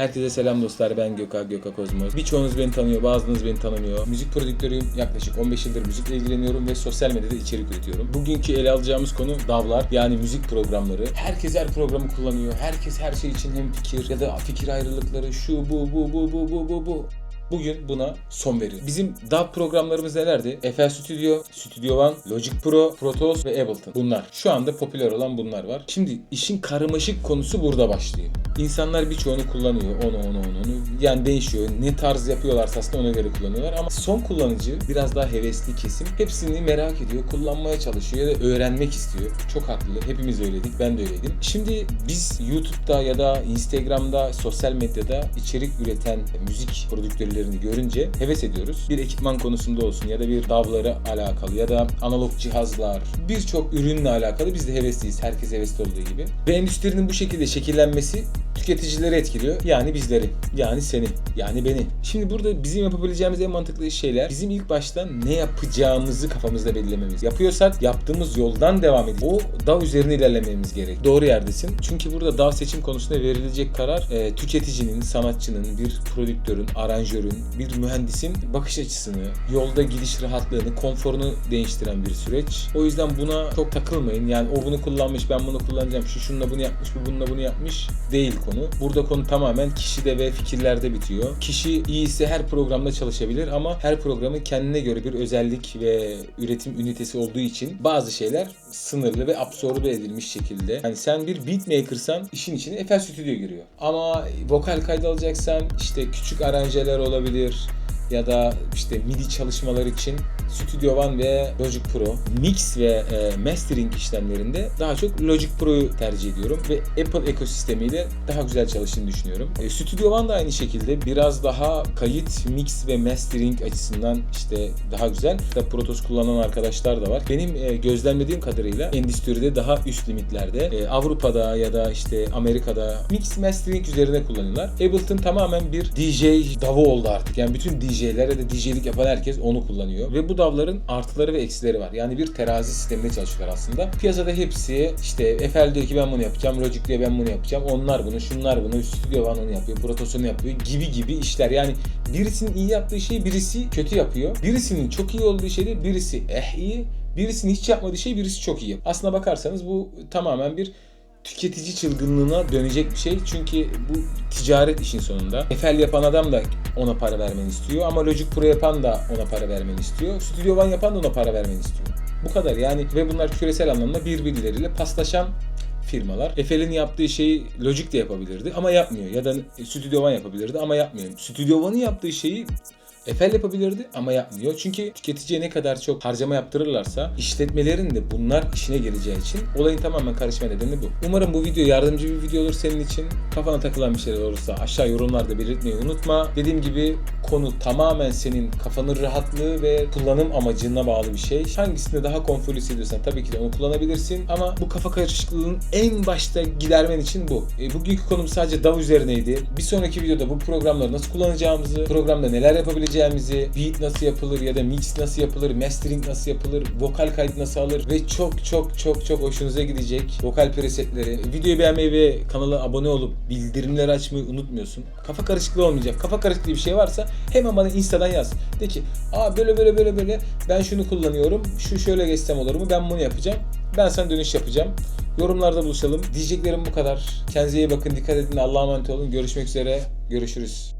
Herkese selam dostlar ben Gökhan Gökhan Kozmos. Birçoğunuz beni tanıyor, bazılarınız beni tanımıyor. Müzik prodüktörüyüm. Yaklaşık 15 yıldır müzikle ilgileniyorum ve sosyal medyada içerik üretiyorum. Bugünkü ele alacağımız konu DAW'lar yani müzik programları. Herkes her programı kullanıyor. Herkes her şey için hem fikir ya da fikir ayrılıkları şu bu bu bu bu bu bu bu. Bugün buna son veriyoruz. Bizim DAW programlarımız nelerdi? FL Studio, Studio One, Logic Pro, Pro Tools ve Ableton. Bunlar. Şu anda popüler olan bunlar var. Şimdi işin karmaşık konusu burada başlıyor. İnsanlar birçoğunu kullanıyor. Onu, onu, onu, onu. Yani değişiyor. Ne tarz yapıyorlarsa aslında ona göre kullanıyorlar. Ama son kullanıcı biraz daha hevesli kesim. Hepsini merak ediyor. Kullanmaya çalışıyor ya da öğrenmek istiyor. Çok haklı. Hepimiz öyleydik. Ben de öyleydim. Şimdi biz YouTube'da ya da Instagram'da, sosyal medyada içerik üreten müzik prodüktörlerini görünce heves ediyoruz. Bir ekipman konusunda olsun ya da bir davlara alakalı ya da analog cihazlar, birçok ürünle alakalı biz de hevesliyiz. Herkes hevesli olduğu gibi. Ve endüstrinin bu şekilde şekillenmesi tüketicileri etkiliyor. Yani bizleri, yani seni, yani beni. Şimdi burada bizim yapabileceğimiz en mantıklı şeyler bizim ilk başta ne yapacağımızı kafamızda belirlememiz. Yapıyorsak yaptığımız yoldan devam edip o DAW üzerine ilerlememiz gerek. Doğru yerdesin. Çünkü burada DAW seçim konusunda verilecek karar e, tüketicinin, sanatçının, bir prodüktörün, aranjörün, bir mühendisin bakış açısını, yolda gidiş rahatlığını, konforunu değiştiren bir süreç. O yüzden buna çok takılmayın. Yani o bunu kullanmış, ben bunu kullanacağım. Şu şununla bunu yapmış, bu bununla bunu yapmış değil konu. Burada konu tamamen kişide ve fikirlerde bitiyor. Kişi iyi ise her programda çalışabilir ama her programın kendine göre bir özellik ve üretim ünitesi olduğu için bazı şeyler sınırlı ve absorbe edilmiş şekilde. Yani sen bir beatmaker'san işin içine FL Studio giriyor. Ama vokal kaydı alacaksan işte küçük aranjeler olabilir ya da işte MIDI çalışmalar için Studio One ve Logic Pro mix ve e, mastering işlemlerinde daha çok Logic Pro'yu tercih ediyorum ve Apple ekosistemiyle daha güzel çalıştığını düşünüyorum. E, Studio One da aynı şekilde biraz daha kayıt, mix ve mastering açısından işte daha güzel. Hatta Pro Tools kullanan arkadaşlar da var. Benim e, gözlemlediğim kadarıyla endüstride daha üst limitlerde e, Avrupa'da ya da işte Amerika'da mix mastering üzerine kullanıyorlar. Ableton tamamen bir DJ davı oldu artık. Yani bütün DJ'ler ya da DJ'lik yapan herkes onu kullanıyor. Ve bu davların artıları ve eksileri var. Yani bir terazi sisteminde çalışıyorlar aslında. Piyasada hepsi işte FL diyor ki ben bunu yapacağım, Logic diyor ben bunu yapacağım. Onlar bunu, şunlar bunu, Studio One onu yapıyor, Pro Tools onu yapıyor gibi gibi işler. Yani birisinin iyi yaptığı şeyi birisi kötü yapıyor. Birisinin çok iyi olduğu şeyde birisi eh iyi, birisinin hiç yapmadığı şey birisi çok iyi. Aslına bakarsanız bu tamamen bir tüketici çılgınlığına dönecek bir şey. Çünkü bu ticaret işin sonunda. FL yapan adam da ona para vermeni istiyor ama Logic Pro yapan da ona para vermeni istiyor. Studio One yapan da ona para vermeni istiyor. Bu kadar yani ve bunlar küresel anlamda birbirleriyle paslaşan firmalar. FL'in yaptığı şeyi Logic de yapabilirdi ama yapmıyor. Ya da Studio One yapabilirdi ama yapmıyor. Studio One'ın yaptığı şeyi FL yapabilirdi ama yapmıyor. Çünkü tüketiciye ne kadar çok harcama yaptırırlarsa işletmelerin de bunlar işine geleceği için olayın tamamen karışma nedeni bu. Umarım bu video yardımcı bir video olur senin için. Kafana takılan bir şeyler olursa aşağı yorumlarda belirtmeyi unutma. Dediğim gibi konu tamamen senin kafanın rahatlığı ve kullanım amacına bağlı bir şey. Hangisinde daha konforlu hissediyorsan tabii ki de onu kullanabilirsin. Ama bu kafa karışıklığının en başta gidermen için bu. E, bugünkü konum sadece DAW üzerineydi. Bir sonraki videoda bu programları nasıl kullanacağımızı, programda neler yapabileceğimizi, beat nasıl yapılır ya da mix nasıl yapılır, mastering nasıl yapılır, vokal kaydı nasıl alır ve çok çok çok çok hoşunuza gidecek vokal presetleri. Videoyu beğenmeyi ve kanala abone olup bildirimleri açmayı unutmuyorsun. Kafa karışıklığı olmayacak. Kafa karışıklığı bir şey varsa hemen bana Insta'dan yaz. De ki aa böyle böyle böyle böyle ben şunu kullanıyorum. Şu şöyle geçsem olur mu? Ben bunu yapacağım. Ben sana dönüş yapacağım. Yorumlarda buluşalım. Diyeceklerim bu kadar. Kendinize iyi bakın. Dikkat edin. Allah'a emanet olun. Görüşmek üzere. Görüşürüz.